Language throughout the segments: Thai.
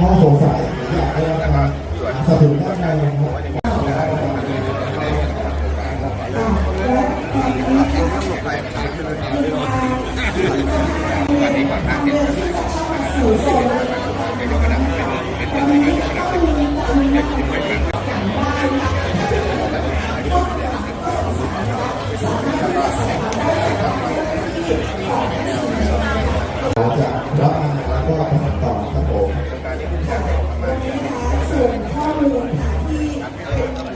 ข้อสงสัยอยากให้รับการสนับสนุนด้านในนะรับเราจะรับแล้วก็ทำต่อครับผม ส่วนข้อมูลค่ะที่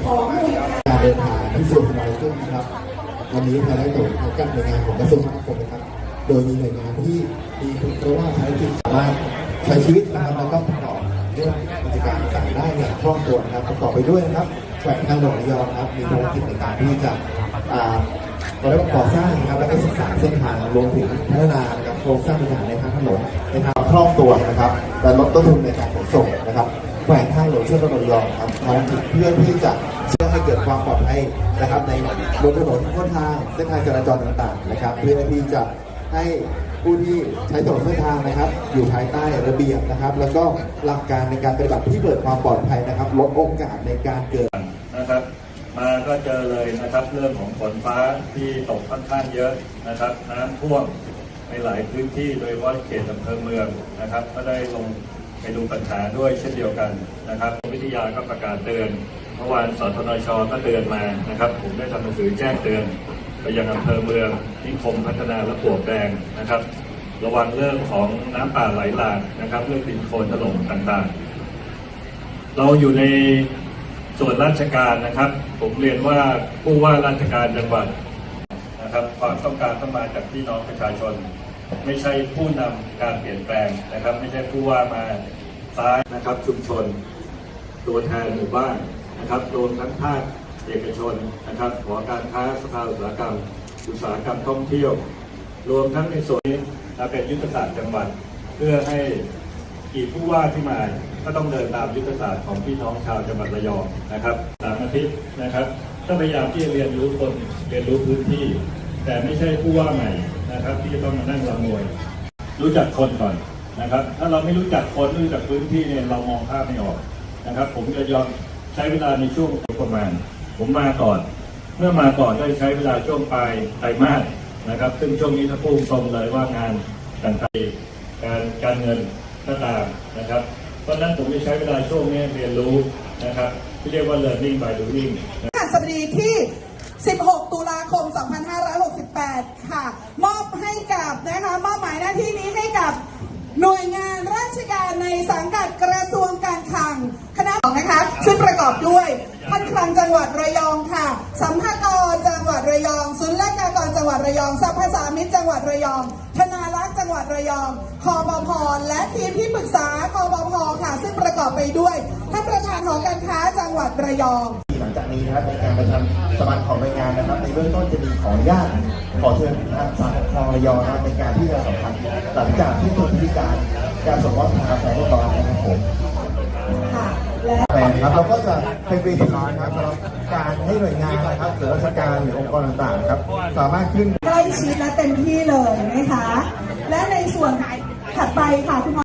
ของหน่วยงการเดินทางที่ส่วนเราซึ่งนะครับ วันนี้ภายใต้โจทย์ของการหน่วยงานของกระทรวงคมนาคมนะครับ โดยมีหน่วยงานที่มีคุณเพราะว่าใช้จิตสามารถใช้ชีวิตนะครับแล้วก็ประกอบเรื่องกิจการต่างได้อย่างคล่องตัวนะครับประกอบไปด้วยนะครับแขวงทางหลวงระยองครับมีภารกิจในการที่จะเราได้ก่อสร้างนะครับและก็ศึกษาเส้นทางรวมถึงพัฒนานะครับโครงสร้างพื้นฐานในทาง นนในทางคล่องตัวนะครับและลดต้นทุนในการขนส่งนะครับแขวงทางหลวงเชื่อมระยองครับภารกิจเพื่อที่จะเชื่อให้เกิดความปลอดภัยนะครับ ในบนถนนบนทางเส้นทางจราจรต่างๆนะครับ เพื่อที่จะให้ผู้ที่ใช้ถนนเส้นทางนะครับ อยู่ภายใต้ระเบียบนะครับ แล้วก็หลักการในการปฏิบัติที่เกิดความปลอดภัยนะครับ ลดโอกาสในการเกิดนะครับ มาก็เจอเลยนะครับ เรื่องของฝนฟ้าที่ตกค่อนข้างเยอะนะครับ น้ำท่วม ในหลายพื้นที่โดยเฉพาะเขตอำเภอเมืองนะครับ ก็ได้ลงไปดูปัญหาด้วยเช่นเดียวกันนะครับ วิทยาก็ประกาศเตือนเมื่อวานสทนชก็เตือนมานะครับ ผมได้ทำหนังสือแจ้งเตือนไปยังอำเภอเมืองนิคมพัฒนาและปลวกแดงนะครับ ระวังเรื่องของน้ำป่าไหลหลากนะครับ เรื่องดินโคลนถล่มต่างๆ เราอยู่ในส่วนราชการนะครับ ผมเรียนว่าผู้ว่าราชการจังหวัด นะครับความต้องการต้องมาจากพี่น้องประชาชน ไม่ใช่ผู้นำการเปลี่ยนแปลงนะครับ ไม่ใช่ผู้ว่ามาซ้ายนะครับชุมชน ตัวแทนหมู่บ้านนะครับรวมทั้งภาคเอกชนนะครับหอการค้าสภาอุตสาหกรรม อุตสาหกรรมท่องเที่ยว รวมทั้งในส่วนนี้นะเป็นยุทธศาสตร์จังหวัด เพื่อให้อีกผู้ว่าที่มาก็ต้องเดินตามยุทธศาสตร์ของพี่น้องชาวจังหวัดระยองนะครับสามอาทิตย์นะครับก็พยายามที่จะเรียนรู้คนเรียนรู้พื้นที่ แต่ไม่ใช่ผู้ว่าใหม่นะครับ ที่จะต้องมานั่งลำมวย รู้จักคนก่อนนะครับ ถ้าเราไม่รู้จักคนไม่รู้จักพื้นที่เนี่ยเรามองภาพไม่ออกนะครับ ผมจะยอมใช้เวลาในช่วงประมาณ ผมมาก่อน เมื่อมาก่อนก็จะใช้เวลาช่วงปลายไตรมาสนะครับ ซึ่งช่วงนี้ถ้าพูดตรงเลยว่างานต่างๆการการเงินก็ตามนะครับ เพราะนั้นผมจะใช้เวลาช่วงนี้เรียนรู้นะครับที่เรียกว่า learning by doing พฤหัสบดีที่ 16 ตุลาคม 2568 ค่ะ มอบให้กับนะคะมอบหมายหน้าที่นี้ให้กับหน่วยงานราชการในสังกัดกระทรวงการคลังคณะของนะคะซึ่งประกอบด้วยพันคลังจังหวัดระยองค่ะสัมภากรจังหวัดระยองศุลกากรจังหวัดระยองสัพพสามิตจังหวัดระยอง ธนารักษ์จังหวัดระยองคอบพและทีมที่ปรึกษาคอบพค่ะ ซึ่งประกอบไปด้วยท่านประธานหอการค้าจังหวัดระยอง นี้นะครับในการประชุมสมัครของหน่วยงานนะครับ ในเบื้องต้นจะมีขออนุญาตขอเชิญทางสารปกครองระยองนะครับในการที่จะสัมพันธ์หลังจากที่จบพิธีการการส่งมอบทางกาแฟเรียบร้อยนะครับผมค่ะและแต่นะครับเราก็จะเป็นเวทีนะครับสำหรับการให้หน่วยงานนะครับหรือราชการหรือองค์กรต่างๆนะครับ สามารถขึ้นใกล้ชิดและเต็มที่เลยนะคะ และในส่วนถัดไปค่ะคุณหมอ